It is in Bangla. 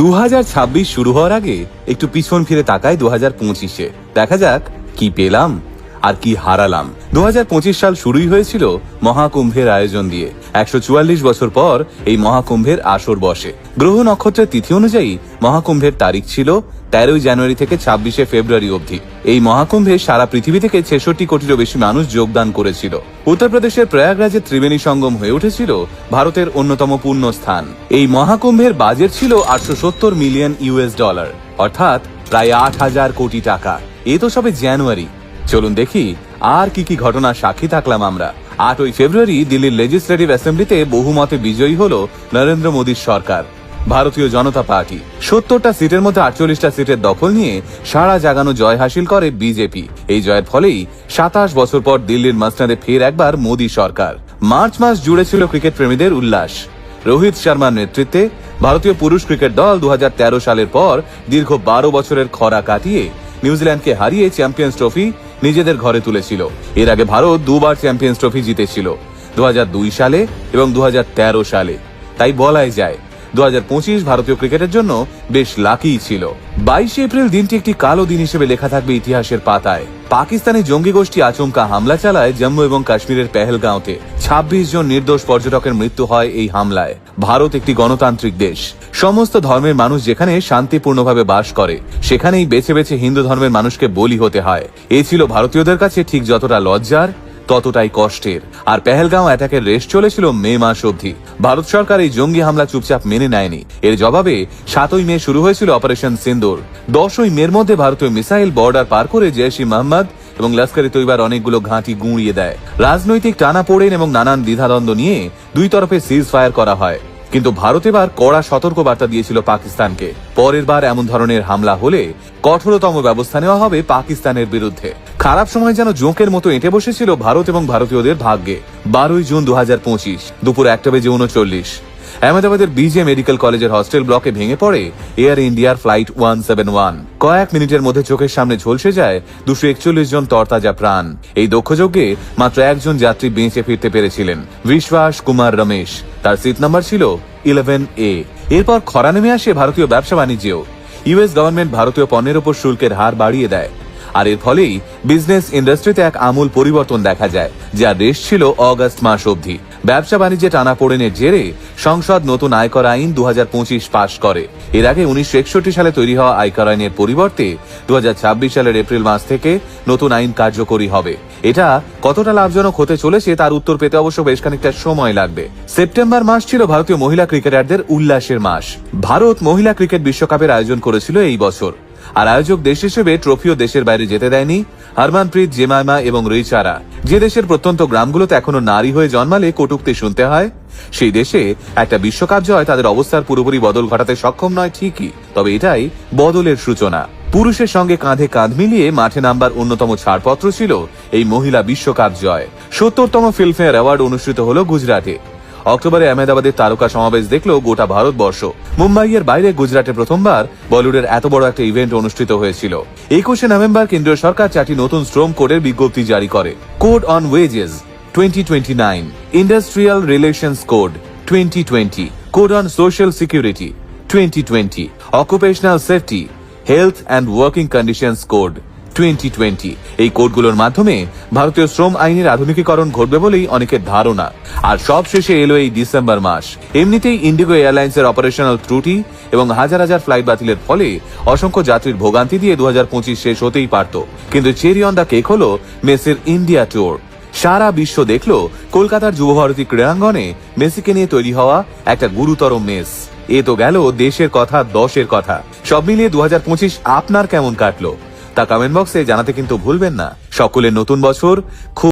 দু হাজার ছাব্বিশ শুরু হওয়ার আগে একটু পিছন ফিরে তাকায় দু হাজার পঁচিশে। দেখা যাক কি পেলাম। আর কি হারালাম। দু হাজার পঁচিশ সাল শুরুই হয়েছিল মহাকুম্ভের আয়োজন দিয়ে। একশো চুয়াল্লিশ বছর পর এই মহাকুম্ভের আসর বসে। গ্রহ নক্ষত্রের তিথি অনুযায়ী মহাকুম্ভের তারিখ ছিল তেরোই জানুয়ারি থেকে ছাব্বিশে ফেব্রুয়ারি অবধি। এই মহাকুম্ভে সারা পৃথিবী থেকে ছেষট্টি কোটিরও বেশি মানুষ যোগদান করেছিল। উত্তরপ্রদেশের প্রয়াগরাজে ত্রিবেণী সঙ্গম হয়ে উঠেছিল ভারতের অন্যতম পূর্ণ স্থান এই মহাকুম্ভের বাজেট ছিল আটশো সত্তর মিলিয়ন ইউএস ডলার, অর্থাৎ প্রায় আট হাজার কোটি টাকা। এ তো সবে জানুয়ারি। চলুন দেখি আর কি কি ঘটনা সাক্ষী থাকলাম আমরা। আটই ফেব্রুয়ারি দিল্লির লেজিসলেটিভ অ্যাসেম্বলিতে বহুমতে বিজয়ী হল নরেন্দ্র মোদীর সরকার। ভারতীয় জনতা পার্টি। সত্তরটা সিটের মধ্যে আটচল্লিশটা সিটের দখল নিয়ে সারা জাগানো জয় হাসিল করে বিজেপি। এই জয়ের ফলেই সাতাশ বছর পর দিল্লির মাসনাদে ফের একবার মোদী সরকার। মার্চ মাস জুড়ে ছিল ক্রিকেট প্রেমীদের উল্লাস। রোহিত শর্মার নেতৃত্বে ভারতীয় পুরুষ ক্রিকেট দল দু হাজার তেরো সালের পর দীর্ঘ বারো বছরের খরা কাটিয়ে নিউজিল্যান্ডকে হারিয়ে চ্যাম্পিয়ন্স ট্রফি নিজেদের ঘরে তুলেছিল। এর আগে ভারত দুবার চ্যাম্পিয়ন্স ট্রফি জিতেছিল দু হাজার দুই সালে এবং দু হাজার তেরো সালে। তাই বলাই যায় দু হাজার পঁচিশ ভারতীয় ক্রিকেটের জন্য বেশ লাকিই ছিল। বাইশে এপ্রিল দিনটি একটি কালো দিন হিসেবে লেখা থাকবে ইতিহাসের পাতায়। পাকিস্তানি জঙ্গি গোষ্ঠী আচমকা হামলা চালায় জম্মু এবং কাশ্মীরের পেহেলগাঁওতে। ২৬ জন নির্দোষ পর্যটকের মৃত্যু হয় এই হামলায়। ভারত একটি গণতান্ত্রিক দেশ। সমস্ত ধর্মের মানুষ যেখানে শান্তিপূর্ণভাবে বাস করে, সেখানেই বেছে বেছে হিন্দু ধর্মের মানুষকে বলি হতে হয়। এ ছিল ভারতীয়দের কাছে ঠিক যতটা লজ্জার, ততটাই কষ্টের। আর পেহেলগাঁও অ্যাটাকের রেশ চলেছিল মে মাস অবধি। ভারত সরকার এই জঙ্গি হামলা চুপচাপ মেনে নেয়নি। এর জবাবে সাতই মে শুরু হয়েছিল অপারেশন সিন্দুর। দশই মের মধ্যে ভারতীয় মিসাইল বর্ডার পার করে জেশ মোহাম্মদ এবং লস্করি তৈবার অনেকগুলো ঘাঁটি গুঁড়িয়ে দেয়। রাজনৈতিক টানা পড়েন এবং নানান দ্বিধাদ্বন্দ্ব নিয়ে দুই তরফে সিজ ফায়ার করা হয়। কিন্তু ভারত এবার কড়া সতর্ক বার্তা দিয়েছিল পাকিস্তানকে। পরের বার এমন ধরনের হামলা হলে কঠোরতম ব্যবস্থা নেওয়া হবে পাকিস্তানের বিরুদ্ধে। খারাপ সময় যেন জোঁকের মতো এঁটে বসেছিল ভারত এবং ভারতীয়দের ভাগ্যে। বারোই জুন দু হাজার পঁচিশ, দুপুর একটা বেজে উনচল্লিশ। আহমেদাবাদের বিজে মেডিকেল কলেজের হস্টেল ব্লকে ভেঙে পড়ে এয়ার ইন্ডিয়ার ফ্লাইট ওয়ান সেভেন ওয়ান। কয়েক মিনিটের মধ্যে চোখের সামনে ঝলসে যায় দুশো একচল্লিশ জন তরতাজা প্রাণ। এই দক্ষযজ্ঞে মাত্র একজন যাত্রী বেঁচে ফিরতে পেরেছিলেন, বিশ্বাস কুমার রমেশ। তার সিট নাম্বার ছিল ইলেভেন এ। এরপর খরা নেমে আসে ভারতীয় ব্যবসা বাণিজ্যেও। ইউএস গভর্নমেন্ট ভারতীয় পণ্যের উপর শুল্কের হার বাড়িয়ে দেয়। আর এর ফলেই বিজনেস ইন্ডাস্ট্রিতে এক আমূল পরিবর্তন দেখা যায়, যা রেশ ছিল অগস্ট মাস অবধি। ব্যবসা বাণিজ্যে টানা পড়েনের জেরে সংসদ নতুন আয়কর আইন দু হাজার পঁচিশ পাশ করে। এর আগে উনিশশো একষট্টি সালে তৈরি হওয়া আয়কর আইনের পরিবর্তে দু হাজার ছাব্বিশ সালের এপ্রিল মাস থেকে নতুন আইন কার্যকরী হবে। এটা কতটা লাভজনক হতে চলেছে তার উত্তর পেতে অবশ্য বেশ খানিকটা সময় লাগবে। সেপ্টেম্বর মাস ছিল ভারতীয় মহিলা ক্রিকেটারদের উল্লাসের মাস। ভারত মহিলা ক্রিকেট বিশ্বকাপের আয়োজন করেছিল এই বছর। আর আয়োজক দেশ হিসেবে ট্রফিও দেশের বাইরে যেতে দেয়নি। হরমানপ্রীত, জেমাইমা এবং রিচারা। যে দেশের প্রত্যন্ত গ্রামগুলোতে এখনও নারী হয়ে জন্মালে কটুক্তি শুনতে হয়, সেই দেশে একটা বিশ্বকাপ জয় তাদের অবস্থার পুরোপুরি বদল ঘটাতে সক্ষম নয় ঠিকই, তবে এটাই বদলের সূচনা। পুরুষের সঙ্গে কাঁধে কাঁধ মিলিয়ে মাঠে নামবার অন্যতম ছাড়পত্র ছিল এই মহিলা বিশ্বকাপ জয়। সত্তরতম ফিল্মফেয়ার অ্যাওয়ার্ড অনুষ্ঠিত হল গুজরাটে। অক্টোবরে আহমেদাবাদের তারকা সমাবেশ দেখল গোটা ভারতবর্ষ। মুম্বাইয়ের বাইরে গুজরাটে প্রথমবার বলিউডের এত বড় একটা ইভেন্ট অনুষ্ঠিত হয়েছিল। একুশে নভেম্বর কেন্দ্রীয় সরকার চারটি নতুন শ্রম কোডের বিজ্ঞপ্তি জারি করে। Code on wages twenty twenty nine industrial relations code twenty twenty code on social security twenty twenty occupational safety health and working conditions code twenty twenty এই কোডগুলোর মাধ্যমে ভারতীয় শ্রম আইনের আধুনিকীকরণ ঘটবে বলেই অনেকের ধারণা। আর সব শেষে এলো এই ডিসেম্বর মাস। এমনিতেই ইন্ডিগো এয়ারলাইন্সের অপারেশনাল ত্রুটি এবং হাজার হাজার ফ্লাইট বাতিলের ফলে অসংখ্য যাত্রীর ভোগান্তি দিয়ে দুহাজার পঁচিশ শেষ হতেই পারত। কিন্তু চেরি অন দ্য কেক হলো মেসির ইন্ডিয়া ট্যুর সারা বিশ্ব দেখল কলকাতার যুবভারতী ক্রীড়াঙ্গনে মেসিকে নিয়ে তৈরি হওয়া একটা গুরুতর মেস। এ তো গেল দেশের কথা, দশের কথা। সব মিলিয়ে দু হাজার পঁচিশ আপনার কেমন কাটলো? তা কমেন্ট বক্সে জানাতে কিন্তু ভুলবেন না। সকলের নতুন বছর খুব